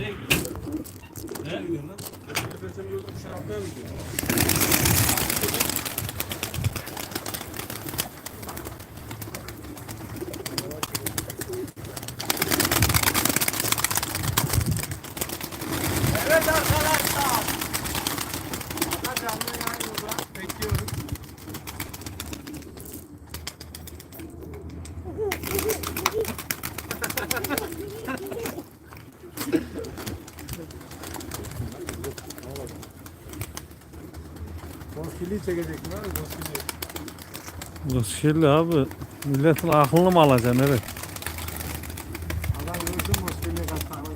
Görsem yolda dışarı atmaya mı gidiyor? Evet arkadaşlar. Ada canlı yayında bekliyoruz. Konfili çekecektim abi Goskili çekecek mi abi? Goskili. Goskili abi. Milletin aklını mı alacaksın? Evet. Adam görsün Goskili'ye kaç tane